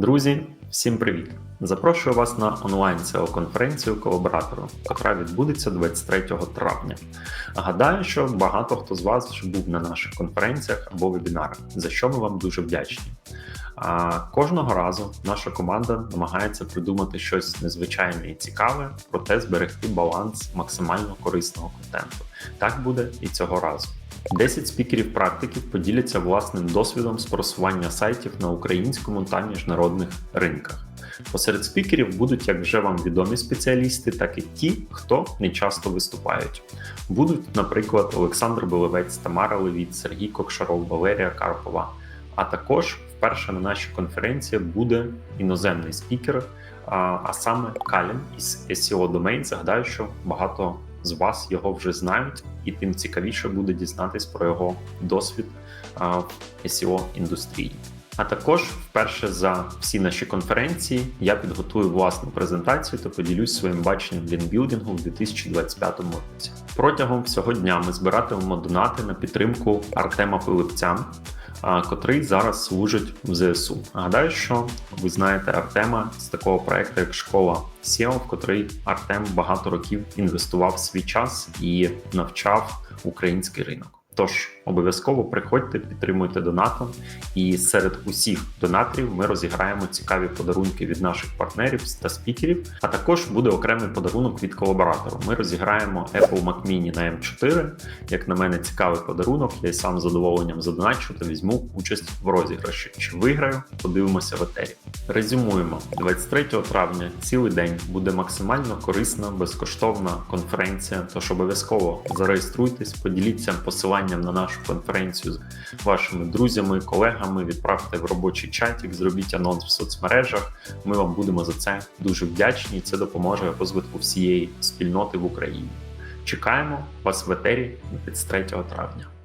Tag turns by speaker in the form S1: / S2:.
S1: Друзі, всім привіт! Запрошую вас на онлайн seo конференцію колаборатору, яка відбудеться 23 травня. Гадаю, що багато хто з вас вже був на наших конференціях або вебінарах, за що ми вам дуже вдячні. А кожного разу наша команда намагається придумати щось незвичайне і цікаве, проте зберегти баланс максимально корисного контенту. Так буде і цього разу. 10 спікерів-практиків поділяться власним досвідом з просування сайтів на українському та міжнародних ринках. Посеред спікерів будуть як вже вам відомі спеціалісти, так і ті, хто не часто виступають. Будуть, наприклад, Олександр Белевець, Тамара Левіт, Сергій Кокшаров, Валерія Карпова. А також вперше на нашій конференції буде іноземний спікер, а, саме Калін із SEO Domain. Загадаю, що багато з вас його вже знають, і тим цікавіше буде дізнатись про його досвід в SEO індустрії. А також вперше за всі наші конференції я підготую власну презентацію та поділюсь своїм баченням лінбілдингу в 2025 році. Протягом всього дня ми збиратимемо донати на підтримку Артема Пилипця, котрий зараз служить в ЗСУ. Гадаю, що ви знаєте Артема з такого проекту, як школа SEO, в котрий Артем багато років інвестував свій час і навчав український ринок. Тож обов'язково приходьте, підтримуйте донатом, і серед усіх донаторів ми розіграємо цікаві подарунки від наших партнерів та спікерів. А також буде окремий подарунок від колаборатору. Ми розіграємо Apple Mac Mini на M4. Як на мене, цікавий подарунок. Я сам з задоволенням задоначу та візьму участь в розіграші. Чи виграю? Подивимося в етері. Резюмуємо: 23 травня цілий день буде максимально корисна, безкоштовна конференція. Тож обов'язково зареєструйтесь, поділіться посиланням на нашу конференцію з вашими друзями, колегами. Відправте в робочий чатик, зробіть анонс в соцмережах. Ми вам будемо за це дуже вдячні. Це допоможе розвитку всієї спільноти в Україні. Чекаємо вас в етері 23 травня.